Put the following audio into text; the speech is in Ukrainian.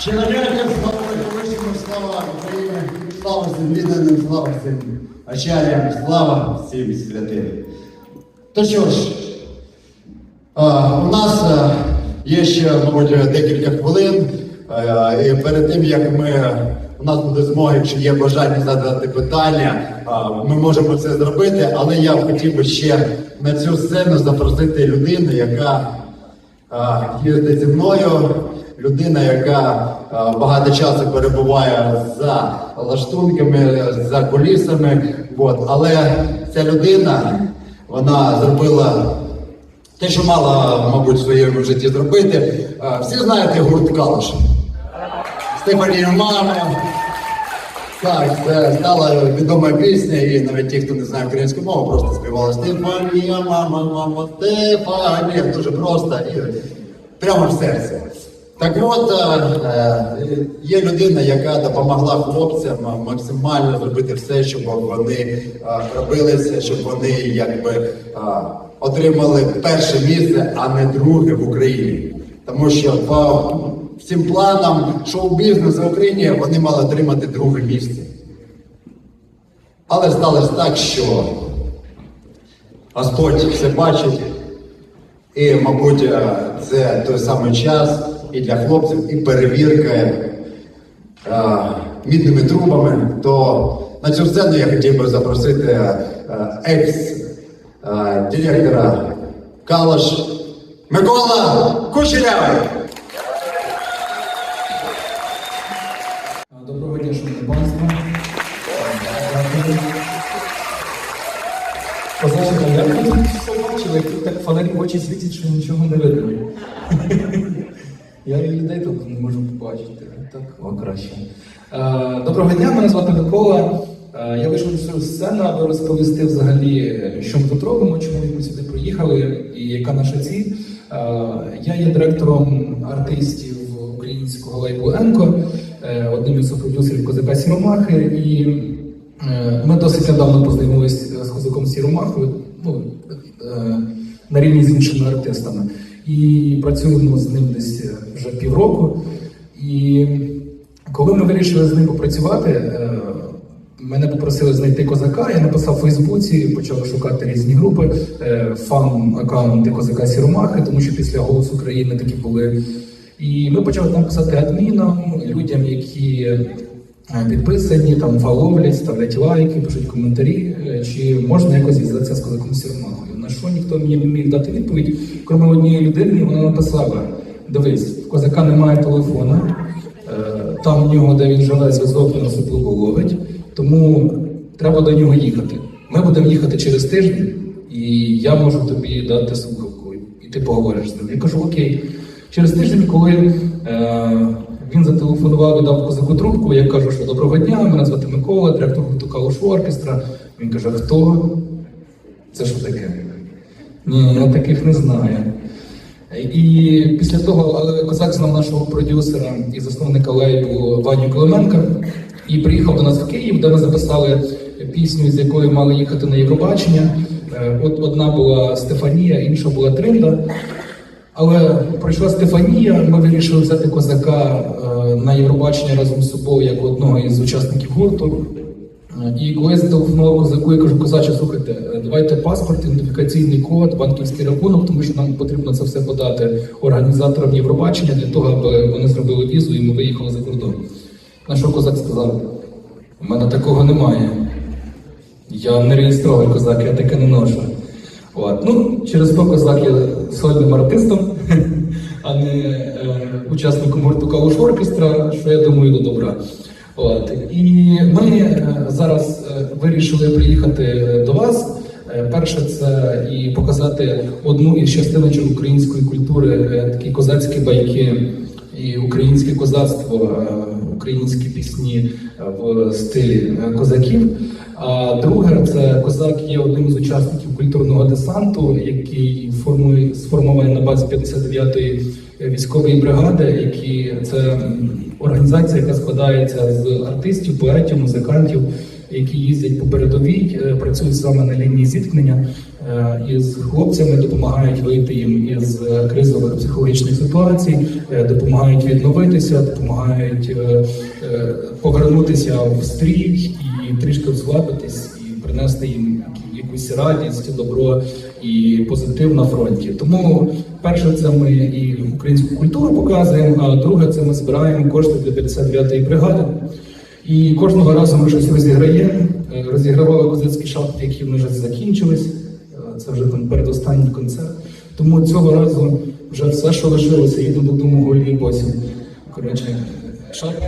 Ще нав'яжте слава слава слава всім відданим, слава всім очарям, слава всім святим. То що ж, у нас є ще, мабуть, декілька хвилин. І перед тим, як ми, у нас буде змога, якщо є бажання задати питання, ми можемо це зробити, але я хотів би ще на цю сцену запросити людину, яка а, зі мною, людина, яка багато часу перебуває за лаштунками, за кулісами. От. Але ця людина, вона зробила те, що мала, мабуть, в своєму житті зробити. Всі знаєте гурт Калуш. Стефанія мама. Так, це стала відома пісня, і навіть ті, хто не знає українську мову, просто співали Стефанія, мама, мама, Стефанія. Дуже просто і прямо в серці. Так от е, е, є людина, яка допомогла хлопцям максимально зробити все, щоб вони е, робилися, щоб вони якби отримали перше місце, а не друге в Україні. Тому що по всім планам шоу-бізнесу в Україні вони мали отримати друге місце. Але сталося так, що Господь все бачить, і, мабуть, це той самий час і для хлопців, і перевірка е, мідними трубами. То на цю сцену я хотів би запросити екс-директора Калаш Микола Кучерявий. Доброго дня, шановне панство. Дякую. Як тут так фонарі очі світять, що нічого не видно. Я і людей тут не можу побачити. Так, о, краще. Е, Доброго дня, мене звати Микола. Е, Я вийшов цю сцену, аби розповісти взагалі, що ми тут робимо, чому ми сюди приїхали і яка наша ціль. Е, Я є директором артистів українського лейблу Енко, одним із продюсерів Козака Сіромахи. І ми досить недавно познайомилися з Козаком Сіромахою ну, на рівні з іншими артистами. І працюємо з ним десь е, вже півроку. І коли ми вирішили з ним попрацювати, е, мене попросили знайти козака. Я написав у Фейсбуці, почав шукати різні групи, е, фан-аккаунти козака Сіромахи, тому що після «Голос України такі були. І ми почали там писати адмінам, людям, які підписані, там фаловлять, ставлять лайки, пишуть коментарі, е, чи можна якось зв'язатися з козаком Сіромахою. На що ніхто мені не міг дати відповідь, крім однієї людини, вона написала: дивись, в козака немає телефона, е, там в нього, де він живе, зв'язок він особливо ловить, тому треба до нього їхати. Ми будемо їхати через тиждень, і я можу тобі дати слухавку, і ти поговориш з ним. Я кажу, окей. Через тиждень, коли е, він зателефонував і дав козаку трубку, я кажу, що доброго дня, мене звати Микола, директор гурту Калуш оркестра. Він каже, хто? Це що таке? Ні, я таких не знаю. І після того козак знав нашого продюсера і засновника лейблу Ваню Клименка і приїхав до нас в Київ, де ми записали пісню, з якою мали їхати на Євробачення. Е, От одна була Стефанія, інша була Тринда. Але пройшла Стефанія, ми вирішили взяти козака е, на Євробачення разом з собою як одного із учасників гурту. Е, І коли я зателефонував козаку, я кажу, козаче, слухайте, е, давайте паспорт, ідентифікаційний код, банківський рахунок, тому що нам потрібно це все подати організаторам Євробачення для того, аби вони зробили візу і ми виїхали за кордон. На що козак сказав? У мене такого немає. Я не реєстрований козак, я таке не ношу. От. Ну, через то козак є сольним артистом, а не е, учасником гурту Калуш оркестра, що я думаю до добра. От. І ми е, зараз е, вирішили приїхати до вас. Е, Перше, це і показати одну із частиночок української культури, такі козацькі байки і українське козацтво, е, українські пісні е, в стилі е, козаків. А друге, це козак є одним з учасників культурного десанту, який формує сформований на базі 59-ї військової бригади, які це організація, яка складається з артистів, поетів, музикантів, які їздять по передовій, е, працюють саме на лінії зіткнення е, із хлопцями, допомагають вийти їм із е, кризових психологічних ситуацій, допомагають відновитися, допомагають повернутися в стрій і трішки розслабитись і принести їм якусь радість, добро і позитив на фронті. Тому перше, це ми і українську культуру показуємо, а друге, це ми збираємо кошти для 59-ї бригади. І кожного разу ми щось розіграємо. Е, Розігравали козацькі шапки, які вже закінчились. Е, Це вже там передостанній концерт. Тому цього разу вже все, що лишилося, їду додому голі босі. Коротше, шапки.